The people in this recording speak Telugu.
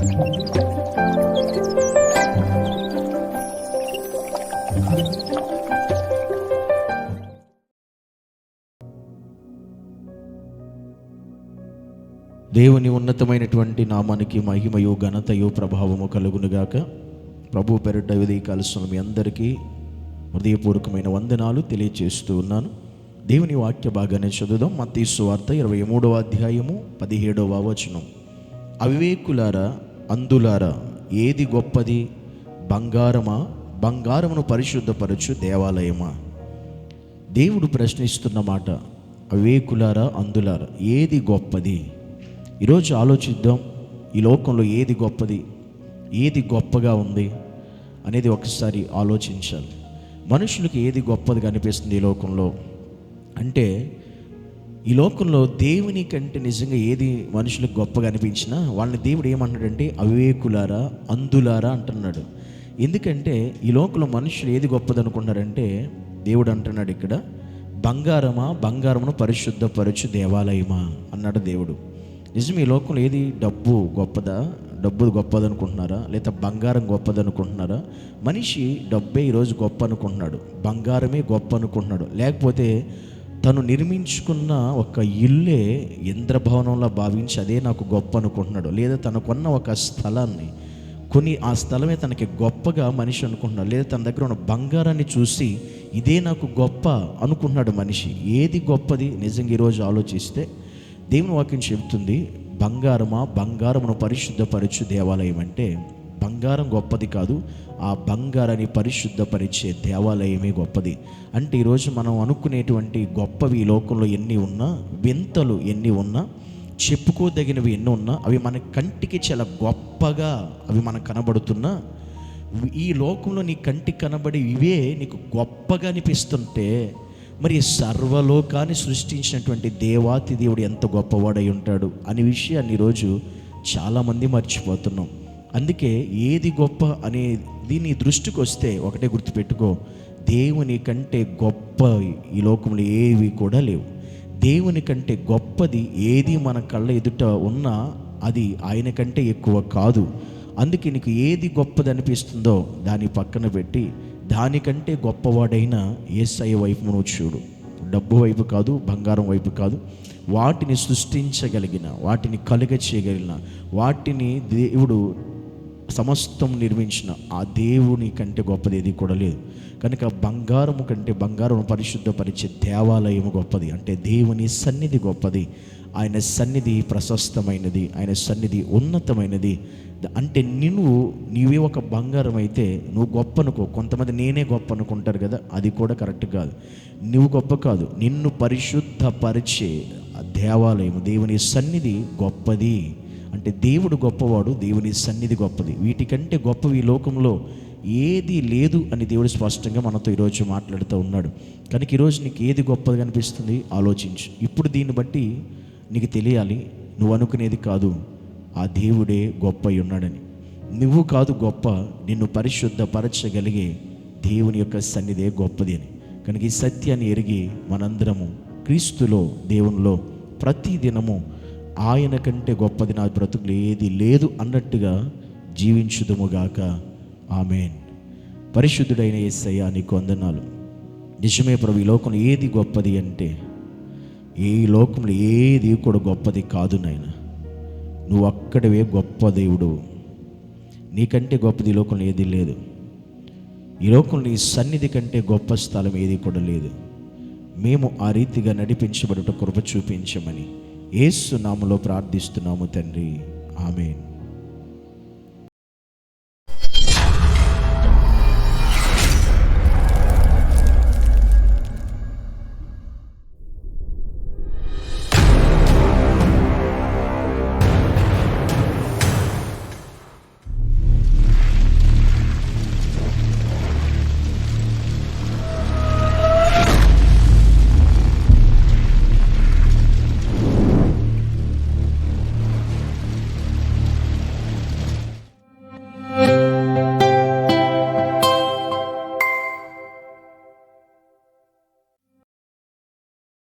దేవుని ఉన్నతమైనటువంటి నామానికి మహిమయో ఘనతయో ప్రభావము కలుగునుగాక ప్రభు పెరట విధికాల్సిన మీ అందరికీ హృదయపూర్వకమైన వందనాలు తెలియచేస్తూ ఉన్నాను. దేవుని వాక్య భాగాన్ని చదువుదాం. మతీసు వార్త ఇరవై మూడవ అధ్యాయము పదిహేడవ వచనం. అవివేకులారా అందులారా ఏది గొప్పది? బంగారమా? బంగారమును పరిశుద్ధపరచు దేవాలయమా? దేవుడు ప్రశ్నిస్తున్న మాట అవేకులారా అందులారా ఏది గొప్పది? ఈరోజు ఆలోచిద్దాం ఈ లోకంలో ఏది గొప్పది? ఏది గొప్పగా ఉంది? అనేది ఒకసారి ఆలోచించాలి. మనుషులకు ఏది గొప్పది కనిపిస్తుంది ఈ లోకంలో? అంటే ఈ లోకంలో దేవుని కంటే నిజంగా ఏది మనుషులకు గొప్పగా అనిపించినా వాళ్ళని దేవుడు ఏమంటాడంటే అవివేకులారా అందులారా అంటున్నాడు. ఎందుకంటే ఈ లోకంలో మనుషులు ఏది గొప్పది అనుకున్నారంటే దేవుడు అంటున్నాడు ఇక్కడ బంగారమా బంగారమును పరిశుద్ధపరచు దేవాలయమా అన్నాడు దేవుడు. నిజం ఈ లోకంలో ఏది డబ్బు గొప్పదా డబ్బు గొప్పది అనుకుంటున్నారా లేదా బంగారం గొప్పది అనుకుంటున్నారా మనిషి డబ్బే ఈరోజు గొప్ప అనుకుంటున్నాడు బంగారమే గొప్ప అనుకుంటున్నాడు లేకపోతే తను నిర్మించుకున్న ఒక ఇల్లే ఇంద్రభవనంలో భావించి అదే నాకు గొప్ప అనుకుంటున్నాడు. లేదా తనకున్న ఒక స్థలాన్ని కొన్ని ఆ స్థలమే తనకి గొప్పగా మనిషి అనుకుంటున్నాడు. లేదా తన దగ్గర ఉన్న బంగారాన్ని చూసి ఇదే నాకు గొప్ప అనుకుంటున్నాడు మనిషి. ఏది గొప్పది? నిజంగా ఈరోజు ఆలోచిస్తే దేవుని వాక్యం చెబుతుంది బంగారమా? బంగారమును పరిశుద్ధపరచు దేవాలయం అంటే బంగారం గొప్పది కాదు ఆ బంగారాన్ని పరిశుద్ధపరిచే దేవాలయమే గొప్పది. అంటే ఈరోజు మనం అనుకునేటువంటి గొప్పవి ఈ లోకంలో ఎన్ని ఉన్నా వింతలు ఎన్ని ఉన్నా చెప్పుకోదగినవి ఎన్ని ఉన్నా అవి మన కంటికి చాలా గొప్పగా అవి మనకు కనబడుతున్నా ఈ లోకంలో నీ కంటికి కనబడి ఇవే నీకు గొప్పగా అనిపిస్తుంటే మరి సర్వలోకాన్ని సృష్టించినటువంటి దేవాతి దేవుడు ఎంత గొప్పవాడై ఉంటాడు అనే విషయాన్ని ఈరోజు చాలామంది మర్చిపోతున్నాం. అందుకే ఏది గొప్ప అనేది నీ దృష్టికి వస్తే ఒకటే గుర్తుపెట్టుకో. దేవుని కంటే గొప్ప ఈ లోకంలో ఏవి కూడా లేవు. దేవుని కంటే గొప్పది ఏది మన కళ్ళ ఎదుట ఉన్నా అది ఆయన కంటే ఎక్కువ కాదు. అందుకే నీకు ఏది గొప్పది అనిపిస్తుందో దాని పక్కన పెట్టి దానికంటే గొప్పవాడైన ఏసఐ వైపు నువ్వు చూడు. డబ్బు వైపు కాదు బంగారం వైపు కాదు. వాటిని సృష్టించగలిగిన వాటిని కలుగ చేయగలిగిన వాటిని దేవుడు సమస్తం నిర్మించిన ఆ దేవుని కంటే గొప్పది ఏది కూడా లేదు. కనుక బంగారము కంటే బంగారం పరిశుద్ధపరిచే దేవాలయము గొప్పది. అంటే దేవుని సన్నిధి గొప్పది. ఆయన సన్నిధి ప్రశస్తమైనది. ఆయన సన్నిధి ఉన్నతమైనది. అంటే నువ్వు నీవే ఒక బంగారం అయితే నువ్వు గొప్ప అనుకో కొంతమంది నేనే గొప్ప అనుకుంటారు కదా అది కూడా కరెక్ట్ కాదు. నువ్వు గొప్ప కాదు. నిన్ను పరిశుద్ధపరిచే ఆ దేవాలయం దేవుని సన్నిధి గొప్పది. అంటే దేవుడు గొప్పవాడు దేవుని సన్నిధి గొప్పది. వీటికంటే గొప్పవి ఈ లోకంలో ఏది లేదు అని దేవుడు స్పష్టంగా మనతో ఈరోజు మాట్లాడుతూ ఉన్నాడు. కనుక ఈరోజు నీకు ఏది గొప్పది అనిపిస్తుంది ఆలోచించు. ఇప్పుడు దీన్ని బట్టి నీకు తెలియాలి నువ్వు అనుకునేది కాదు ఆ దేవుడే గొప్ప అయి ఉన్నాడని. నువ్వు కాదు గొప్ప నిన్ను పరిశుద్ధపరచగలిగే దేవుని యొక్క సన్నిధే గొప్పది అని. కనుక ఈ సత్యాన్ని ఎరిగి మనందరము క్రీస్తులో దేవునిలో ప్రతి దినము ఆయన కంటే గొప్పది నా బ్రతుకులు ఏది లేదు అన్నట్టుగా జీవించుదుముగాక. ఆమెన్. పరిశుద్ధుడైన ఏసయ్య నీకు వందనాలు. నిజమే ప్రభు ఈ లోకంలో ఏది గొప్పది అంటే ఈ లోకంలో ఏది కూడా గొప్పది కాదు నాయన. నువ్వు అక్కడవే గొప్ప దేవుడు. నీకంటే గొప్పది ఈ లోకంలో ఏది లేదు. ఈ లోకంలో నీ సన్నిధి కంటే గొప్ప స్థలం ఏది కూడా లేదు. మేము ఆ రీతిగా నడిపించబడుట కృప చూపించమని ఏసునామలో ప్రార్థిస్తున్నాము తండ్రి. ఆమెన్.